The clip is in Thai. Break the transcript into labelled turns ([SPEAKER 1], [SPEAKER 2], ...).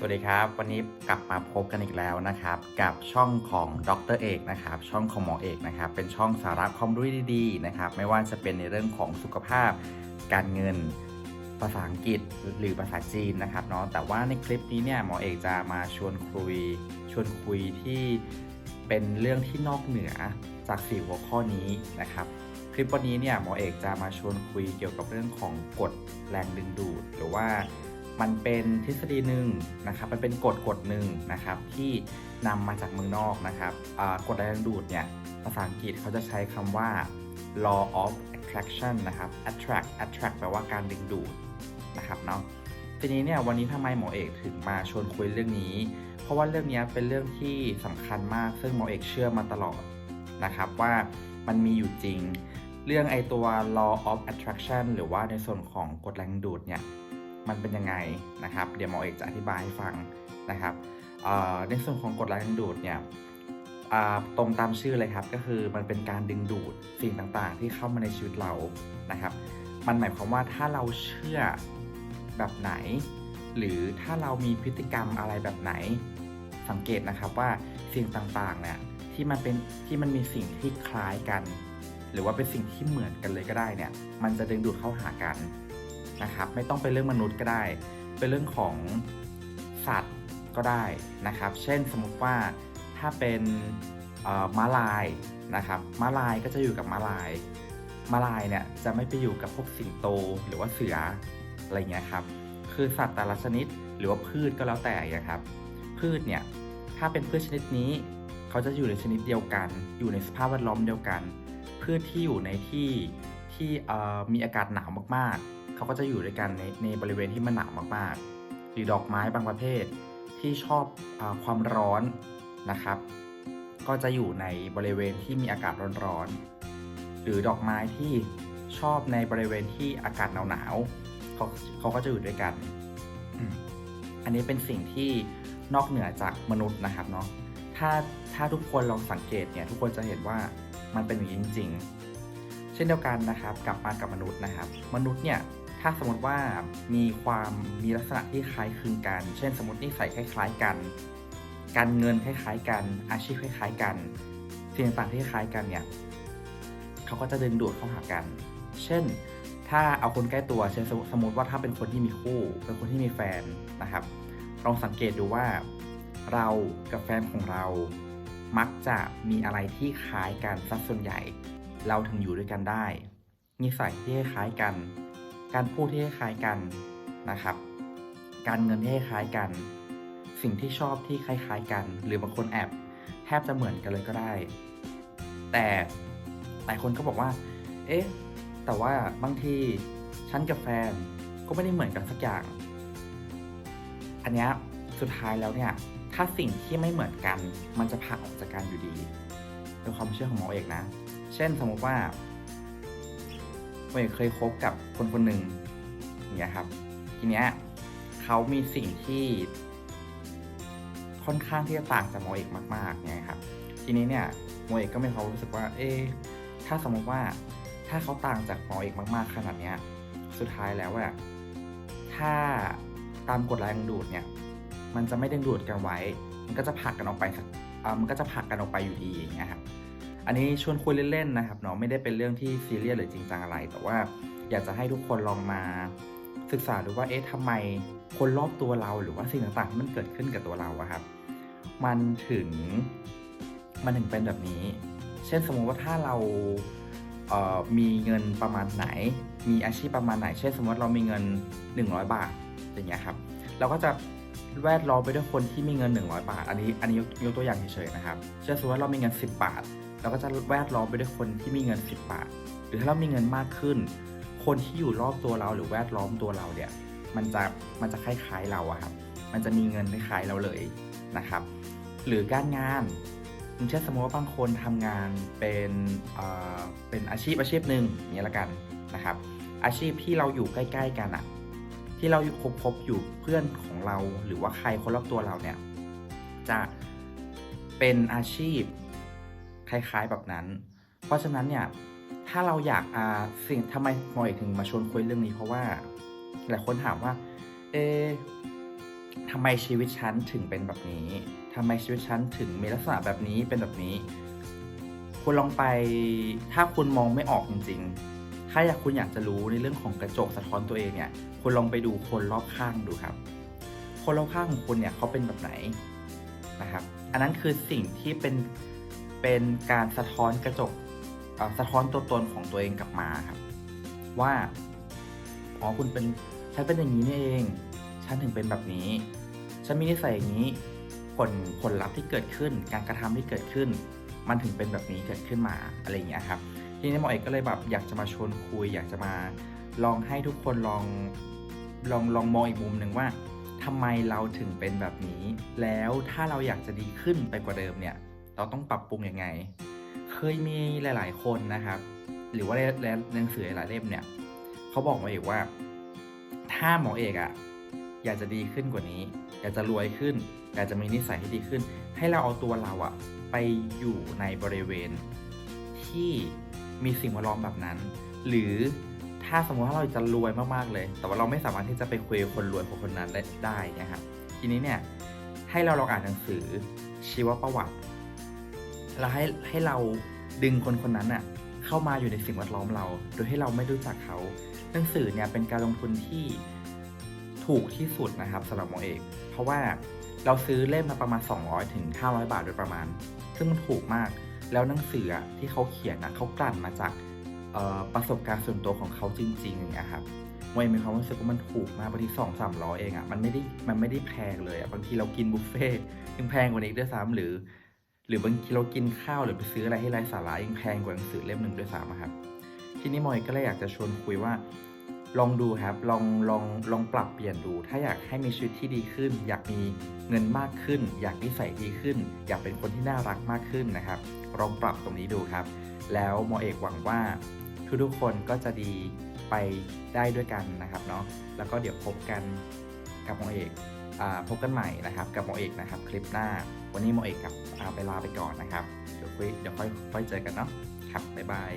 [SPEAKER 1] สวัสดีครับ วันนี้กลับมาพบกันอีกแล้วนะครับ กับช่องของดรเอกนะครับ ช่องของหมอเอกนะครับ เป็นช่องสาระความรู้ดีๆนะครับ ไม่ว่าจะเป็นในเรื่องของสุขภาพ การเงินภาษาอังกฤษหรือภาษาจีนนะครับเนาะแต่ว่าในคลิปนี้เนี่ยหมอเอกจะมาชวนคุย ชวนคุยที่เป็นเรื่องที่นอกเหนือจากสี่หัวข้อนี้นะครับคลิปวันนี้เนี่ยหมอเอกจะมาชวนคุยเกี่ยวกับเรื่องของกฎแรงดึงดูด หรือว่า มันเป็นทฤษฎีหนึ่งนะครับมันเป็นกฎกฎหนึ่งนะครับที่นำมาจากเมืองนอกนะครับกฎแรงดึงดูดเนี่ยภาษาอังกฤษเขาจะใช้คำว่า law of attraction นะครับ attract attract แปลว่าการดึงดูดนะครับเนาะทีนี้เนี่ยวันนี้ทำไมหมอเอกถึงมาชวนคุยเรื่องนี้ เพราะว่าเรื่องนี้เป็นเรื่องที่สำคัญมาก ซึ่งหมอเอกเชื่อมาตลอดนะครับว่ามันมีอยู่จริง เรื่องไอตัว law of attraction หรือว่าในส่วนของกฎแรงดูดเนี่ย มันเป็นยังไงนะครับ เดี๋ยวหมอเอกจะอธิบายให้ฟังนะครับในส่วนของกฎแรงดึงดูดเนี่ยตรงตามชื่อเลยครับก็คือมันเป็นการดึงดูดสิ่งต่างๆ ที่เข้ามาในชีวิตเรานะครับ มันหมายความว่าถ้าเราเชื่อแบบไหน หรือถ้าเรามีพฤติกรรมอะไรแบบไหน สังเกตนะครับว่าสิ่งต่างๆเนี่ยที่มันเป็นที่มันมีสิ่งที่คล้ายกัน หรือว่าเป็นสิ่งที่เหมือนกันเลยก็ได้เนี่ยมันจะดึงดูดเข้าหากัน นะครับ ไม่ต้องเป็นเรื่องมนุษย์ก็ได้ เป็นเรื่องของสัตว์ก็ได้นะครับ เช่นสมมติว่าถ้าเป็นม้าลายนะครับม้าลายก็จะอยู่กับม้าลายม้าลายเนี่ยจะไม่ไปอยู่กับพวกสิงโตหรือว่าเสืออะไรเงี้ยครับ คือสัตว์แต่ละชนิดหรือว่าพืชก็แล้วแต่นะครับ พืชเนี่ยถ้าเป็นพืชชนิดนี้เขาจะอยู่ในชนิดเดียวกัน อยู่ในสภาพแวดล้อมเดียวกัน พืชที่อยู่ในที่ที่มีอากาศหนาวมากๆ เขาก็จะอยู่ด้วยกันในในบริเวณที่มันหนาวมากๆ หรือดอกไม้บางประเภทที่ชอบอความร้อนนะครับ ก็จะอยู่ในบริเวณที่มีอากาศร้อนๆ หรือดอกไม้ที่ชอบในบริเวณที่อากาศหนาวๆเขาเขาก็จะอยู่ด้วยกัน อันนี้เป็นสิ่งที่นอกเหนือจากมนุษย์นะครับเนาะ ถ้าถ้าทุกคนลองสังเกตเนี่ยทุกคนจะเห็นว่ามันเป็นอย่างนี้จริง ๆ เช่นเดียวกันนะครับกลับมากับมนุษย์นะครับ มนุษย์เนี่ย ถ้าสมมติว่ามีความมีลักษณะที่คล้ายคลึงกัน เช่น สมมตินิสัยคล้าย ๆ กัน การเงินคล้าย ๆ กัน อาชีพคล้าย ๆ กันสิ่งต่างๆที่คล้ายกันเนี่ยเขาก็จะดึงดูดเข้าหากัน เช่น ถ้าเอาคนใกล้ตัวเช่นสมมมติว่าถ้าเป็นคนที่มีคู่ เป็นคนที่มีแฟนนะครับ ลองสังเกตดูว่าเรากับแฟนของเรา มักจะมีอะไรที่คล้ายกันสักส่วนใหญ่ เราถึงอยู่ด้วยกันได้ นิสัยที่คล้ายกัน การพูดที่คล้ายกันนะครับ การเงินที่คล้ายกัน สิ่งที่ชอบที่คล้ายๆกัน หรือบางคนแอบแทบจะเหมือนกันเลยก็ได้ แต่หลายคนก็บอกว่า เอ๊ะ แต่ว่าบางทีฉันกับแฟนก็ไม่ได้เหมือนกันสักอย่าง อันนี้สุดท้ายแล้วเนี่ย ถ้าสิ่งที่ไม่เหมือนกัน มันจะผักออกจากกันอยู่ดีเป็นความเชื่อของหมอเอกนะ เช่นสมมติว่า หมเอเคยคบกับคนคนหนึ่งอย่างเงี้ยครับ ทีเนี้ยเขามีสิ่งที่ค่อนข้างที่จะต่างจากหมเอกมากๆไงครับ ทีนี้เนี่ยหมเอกก็มีความรู้สึกว่า เอ๊ถ้าสมมติว่าถ้าเขาต่างจากหมอเอกมาก ๆ ขนาดเนี้ย สุดท้ายแล้วอะถ้าตามกฎแรงดูดเนี่ย มันจะไม่ดึงดูดกันไว้ มันก็จะผลักกันออกไปอ่ามันก็จะผลักกันออกไปอยู่ดีอย่างเงี้ยครับ อันนี้ชวนคุยเล่นๆนะครับเนาะไม่ได้เป็นเรื่องที่ซีเรียสหรือจริงจังอะไร แต่ว่าอยากจะให้ทุกคนลองมาศึกษาดูว่าเอ๊ะทำไมคนรอบตัวเราหรือว่าสิ่งต่างๆที่มันเกิดขึ้นกับตัวเราอะครับ มันถึงมันถึงเป็นแบบนี้ เช่นสมมติว่าถ้าเราเมีเงินประมาณไหน มีอาชีพประมาณไหน เช่นสมมติเรามีเงิน 100 บาทอย่างเงี้ยครับ เราก็จะแวดล้อมไปด้วยคนที่มีเงิน 100 บาท อันนี้อันนี้ยกยกตัวอย่างเฉยๆนะครับ เช่นสมมติว่าเรามีเงิน 10 บาท เราก็จะแวดล้อมไปด้วยคนที่มีเงิน 10 บาท หรือถ้าเรามีเงินมากขึ้น คนที่อยู่รอบตัวเราหรือแวดล้อมตัวเราเนี่ย มันจะมันจะคล้ายๆเราอะครับ มันจะมีเงินคล้ายๆเราเลยนะครับ หรือการงานเช่นสมมติว่าบางคนทำงานเป็นเอ่อเป็นอาชีพอาชีพหนึ่งอย่างนี้ยละกันนะครับ อาชีพที่เราอยู่ใกล้ ๆ กันอะที่เราคบคบอยู่เพื่อนของเรา หรือว่าใครคนรอบตัวเราเนี่ยจะเป็นอาชีพ คล้ายๆแบบนั้น เพราะฉะนั้นเนี่ยถ้าเราอยากอ่าสิ่งทำไมหมอเอกถึงมาชวนคุยเรื่องนี้ เพราะว่าหลายคนถามว่า เอทำไมชีวิตฉันถึงเป็นแบบนี้ ทำไมชีวิตฉันถึงมีลักษณะแบบนี้เป็นแบบนี้ คุณลองไป ถ้าคุณมองไม่ออกจริง ๆ ถ้าอยากคุณอยากจะรู้ในเรื่องของกระจกสะท้อนตัวเองเนี่ย คุณลองไปดูคนรอบข้างดูครับ คนรอบข้างของคุณเนี่ยเขาเป็นแบบไหนนะครับ อันนั้นคือสิ่งที่เป็น เป็นการสะท้อนกระจกสะท้อนตัวตนของตัวเองกลับมาครับ ว่าอ๋อคุณเป็นฉันเป็นอย่างนี้นี่เอง ฉันถึงเป็นแบบนี้ ฉันมีนิสัยอย่างนี้ ผลผลลัพธ์ที่เกิดขึ้น การกระทำที่เกิดขึ้น มันถึงเป็นแบบนี้เกิดขึ้นมาอะไรอย่างเงี้ยครับทีนี้หมอเอกก็เลยแบบอยากจะมาชวนคุย อยากจะมาลองให้ทุกคนลองลองลองมองอีกมุมหนึ่งว่าทำไมเราถึงเป็นแบบนี้ แล้วถ้าเราอยากจะดีขึ้นไปกว่าเดิมเนี่ย เราต้องปรับปรุงยังไง เคยมีหลาย ๆ คนนะครับ หรือว่าในหนังสือหลายเล่มเนี่ยเขาบอกมาเอกว่า ถ้าหมอเอกอะอยากจะดีขึ้นกว่านี้ อยากจะรวยขึ้น อยากจะมีนิสัยที่ดีขึ้น ให้เราเอาตัวเราอะไปอยู่ในบริเวณที่มีสิ่งแวดล้อมแบบนั้น หรือถ้าสมมติว่าเราจะรวยมากๆเลย แต่ว่าเราไม่สามารถที่จะไปคุยคนรวยของคนนั้นได้ได้นะครับทีนี้เนี่ยให้เราลองอ่านหนังสือชีวประวัติ แล้วให้ให้เราดึงคนคนนั้นอะเข้ามาอยู่ในสิ่งแวดล้อมเรา โดยให้เราไม่รู้จักเขาหนังสือเนี่ยเป็นการลงทุนที่ถูกที่สุดนะครับสำหรับหมอเอก เพราะว่าเราซื้อเล่มมาประมาณ 200ถึง500 บาทโดยประมาณ ซึ่งมันถูกมาก แล้วหนังสืออะที่เขาเขียนนะเขากลั่นมาจากประสบการณ์ส่วนตัวของเขาจริงๆอย่างเงี้ยครับหมอเอกมีความรู้สึกว่ามันถูกมากบางทีสองสามร้อยเองอะมันไม่ได้มันไม่ได้แพงเลยอะบางทีเรากินบุฟเฟ่ยังแพงกว่านี้อีกด้วยซ้ำหรือ หรือบางทีเรากินข้าวหรือไปซื้ออะไรให้ไร้สาระยังแพงกว่าหนังสือเล่มหนึ่งด้วยซ้ำอะครับ ทีนี้มอยก็เลยอยากจะชวนคุยว่า ลองดูครับลองลองลองปรับเปลี่ยนดู ถ้าอยากให้มีชีวิตที่ดีขึ้น อยากมีเงินมากขึ้น อยากนิสัยดีขึ้น อยากเป็นคนที่น่ารักมากขึ้นนะครับลองปรับตรงนี้ดูครับ แล้วมอเอกหวังว่าทุกๆคนก็จะดีไปได้ด้วยกันนะครับเนาะแล้วก็เดี๋ยวพบกันกับมอเอก พบกันใหม่นะครับ กับหมอเอกนะครับ คลิปหน้า วันนี้หมอเอกกับไปลาไปก่อนนะครับ เดี๋ยวคุยเดี๋ยวค่อยค่อยเจอกันเนาะครับบ๊ายบาย